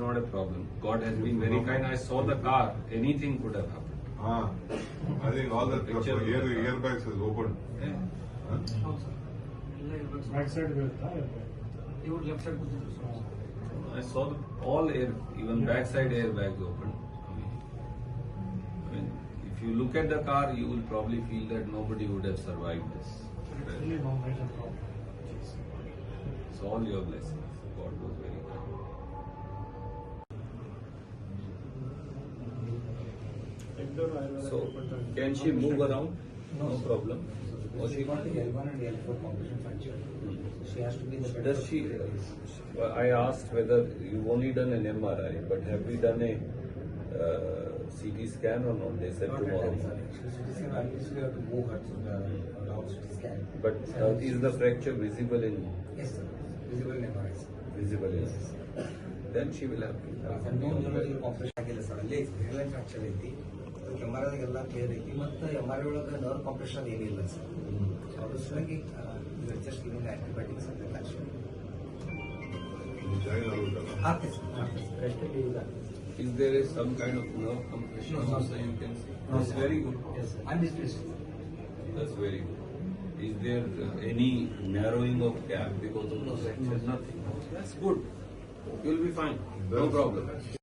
not a problem. God has been very kind. I saw the car. Anything could have happened. Ah, I think all the picture air, airbags is open. Yeah. Huh? Left side I saw all air, even backside airbags open. I mean, if you look at the car, you will probably feel that nobody would have survived this. It's all your blessing. So, can she move around? No problem. So she got the L1 and L4 compression fracture. So she has to be in the bed Does for she, two days. I asked whether you've only done an MRI, but have we done a uh, CT scan or not? They said Not at tomorrow. all, sir. She she said at least we have to move her to the down CT scan. But uh, is the fracture visible in, Yes, sir. Visible in MRI, sir. visible in? Then she will have to. ನೋವು neurology compression ಆಗಿಲ್ಲ sir ಅಲ್ಲೇ ಐತಿ hairline fracture ಐತಿ ಅದಕ್ಕೆ M R ಐದಾಗೆಲ್ಲ clear ಐತಿ ಮತ್ತು M R I ಒಳಗೆ ನರ್ವ್ ಕಾಂಪ್ರೆಷನ್ ಏನಿಲ್ಲ ಸರ್ ಅದ್ರ ಸಲುವಾಗಿ ಜಸ್ಟ್ ಗಿವಿಂಗ್ ಆಂಟಿಬಯೋಟಿಕ್ಸ್ ಅಂತ ಆಗ್ತದೆ ಸರ್ ಆಗ್ತದೆ sir ರೆಸ್ಟಲ್ಲಿ use Is there is some kind of nerve compression No, also you can see? No, That's sir. very good. Yes, sir. I'm undisplaced That's very good. Is there uh, any narrowing of gap because of the fracture? Nothing. That's good. You'll be fine. No problem.